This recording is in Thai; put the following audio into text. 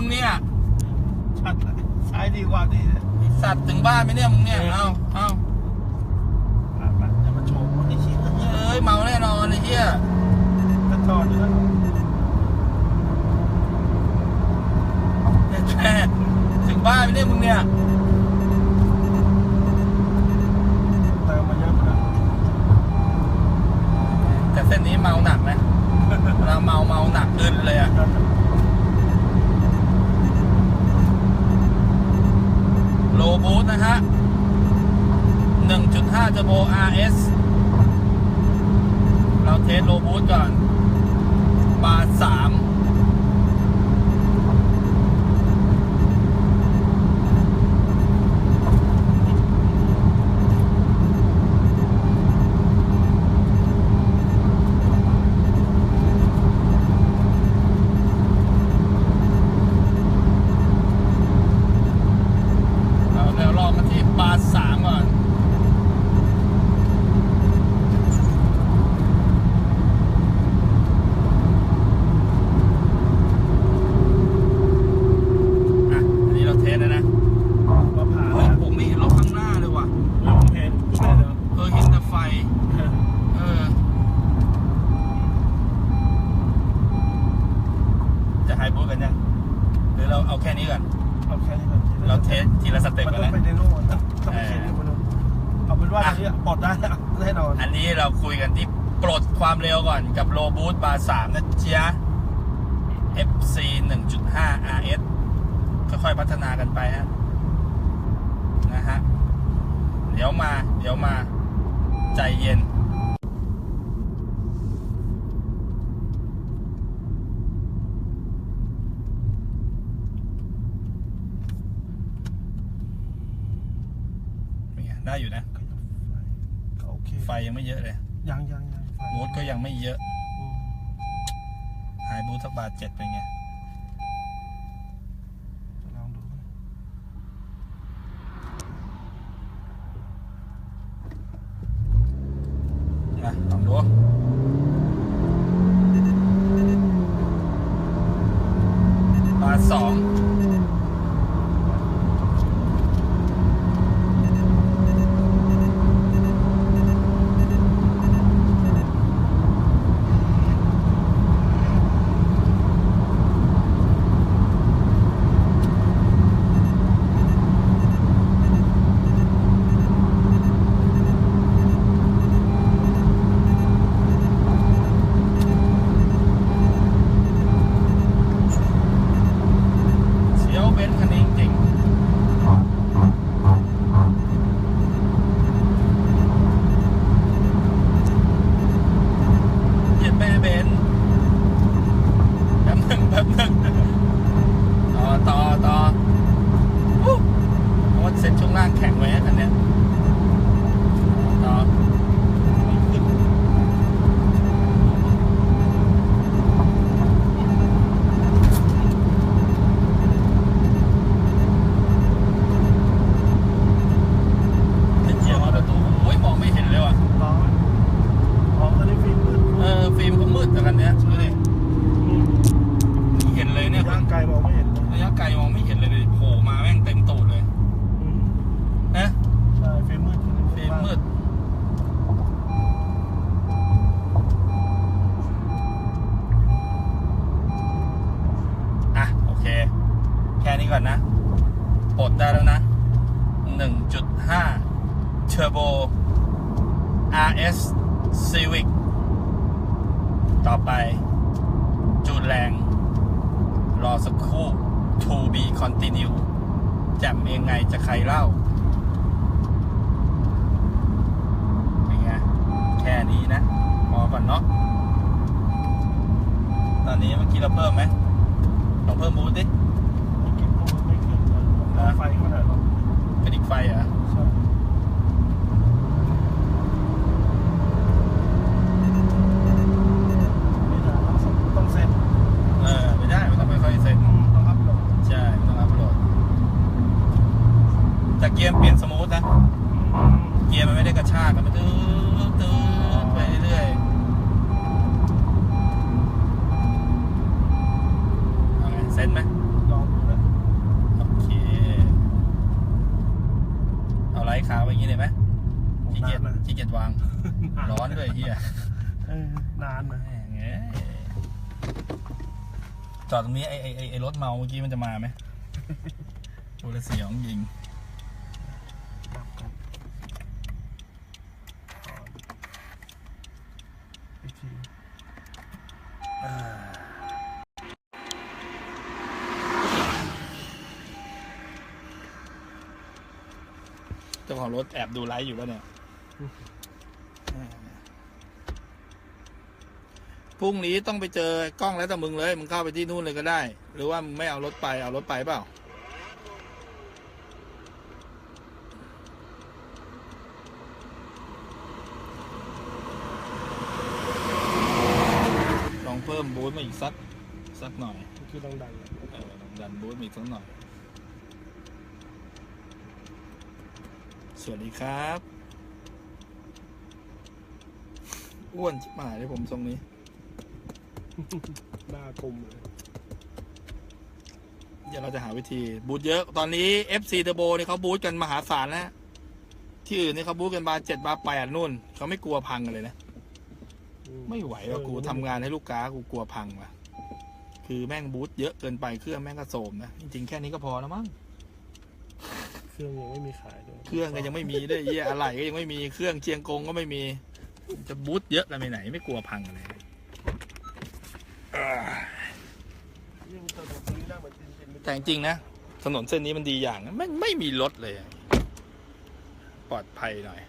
มึงเนี่ยชัดเลยซ้ายดีกว่านี่ไอ้สัตว์ถึงบ้านไหมเนี่ยมึงเนี่ยเอาเอาผ่านมาจะมาโชว์ว่าไอ้ชี้ยเอ้ยเมาแน่นอนไอ้เหี้ยกระทอนด้วยแม่ถึงบ้านไหมเนี่ยมึงเนี่ยเติมมาเยอะนะแต่เส้นนี้เมาหนักนะเวลาเมาเมาหนักเกินเลยอะโฮะ 1.5 turbo RS เราเทสโลบูตก่อน บาท3 แค่นี้ก่อน เอาแค่นี้ก่อนเราเทสทีละสเต็ปมันกันต้องนะ ไปในโน่นต้องต้องไปเขียนอยู่บนนู้นเอาเป็นว่าอันนี้ปลดได้แล้วแน่นอนอันนี้เราคุยกันที่ปลดความเร็วก่อนกับโลบูทบาร์สามนะเจ๊ะ FC 1.5 RS ค่อยๆพัฒนากันไปฮะนะฮะ เดี๋ยวมา เดี๋ยวมา ใจเย็น ไงได้อยู่นะ ก็โอเคไฟยังไม่เยอะเลยยังยังยังไฟบูทก็ยังไม่เยอะ อืมไฮบูทสักบาทเจ็ดเป็นไง จะลองดูนะลองดู บาทสองเสียวเบนซ์คันนี้จริงๆเหยียดแม่เบนซ์ แบบนึงต่อต่อต่อโอ้เซ็นช่วงล่างแข็งไว้อันเนี้ยต่อเป็นเจียงเอาประตูโอ้ยมองไม่เห็นเลยว่ะ ลองไหมอ๋อตอนนี้ฟิล์มมืด เออ ฟิล์มก็มืดแต่กันเนี้ยดูดิเห็นเลยเนี่ย ร่างกายมองไม่เห็นเลย ระยะไกลมองไม่เห็นเลยดิโผล่มาแม่งเต็มตูดเลย อืม นะ ใช่ฟิล์มมืด ฟิล์มมืดอะ โอเค แค่นี้ก่อนนะปลดได้แล้วนะ 1.5 Turbo RS Civic ต่อไป จูนแรง รอสักครู่ to be continue แจ่มยังไงจะใครเล่าเป็นไงแค่นี้นะพอก่อนเนาะตอนนี้เมื่อกี้เราเพิ่มไหมลองเพิ่มบูทดิเมื่อกี้พูดไม่ขึ้นเลยไฟขนาดนั้นกระดิกไฟเหรอะ เกียร์เปลี่ยนสมูทนะ เกียร์มันไม่ได้กระชากมันตื้อตื้อไปเรื่อยๆเซ็นไหมลองดูนะโอเค เอาไล่ขาไปอย่างนี้เลยไหมขี้เกียจขี้เกียจวาง ร้อนด้วยเฮียนานนะแง่จอดตรงนี้ไอ้ไอ้ไอ้รถเมาเมื่อกี้มันจะมาไหมโอ้ยเสียงยิง ของรถแอบดูไลฟ์อยู่แล้วเนี่ยพรุ่งนี้ต้องไปเจอกล้องแล้วแต่มึงเลยมึงเข้าไปที่นู่นเลยก็ได้ หรือว่ามึงไม่เอารถไปเอารถไปเปล่าลองเพิ่มบูทมาอีกสักสักหน่อยคือดังๆอะเออลองดันบูทมาอีกสักหน่อย สวัสดีครับ อ้วนชิบหายเลยผมทรงนี้ หน้ากลมเลยเดี๋ยวเราจะหาวิธีบูทเยอะ ตอนนี้ FC Turbo นี่เขาบูทกันมหาศาลแล้วที่อื่นนี่เขาบูทกันบาร์เจ็ดบาร์แปดนู่น เขาไม่กลัวพังกันเลยนะอืไม่ไหวว่ะกูทำงานให้ลูกค้ากูกลัวพังว่ะ คือแม่งบูทเยอะเกินไปเครื่องแม่งก็โสมนะ จริงๆแค่นี้ก็พอแล้วมั้งเค รื่องยังไม่มีขายด้วยเครื่องก็ยังไม่มีด้วยเหี้ยอะไรก็ยังไม่มีเครื่องเชียงกงก็ไม่มี จะบูทเยอะกันไปไหน ไม่กลัวพังเลยเอ่อยังตัวตรแต่จริงนะ ถนนเส้นนี้มันดีอย่าง ไม่ไม่มีรถเลย ปลอดภัยหน่อย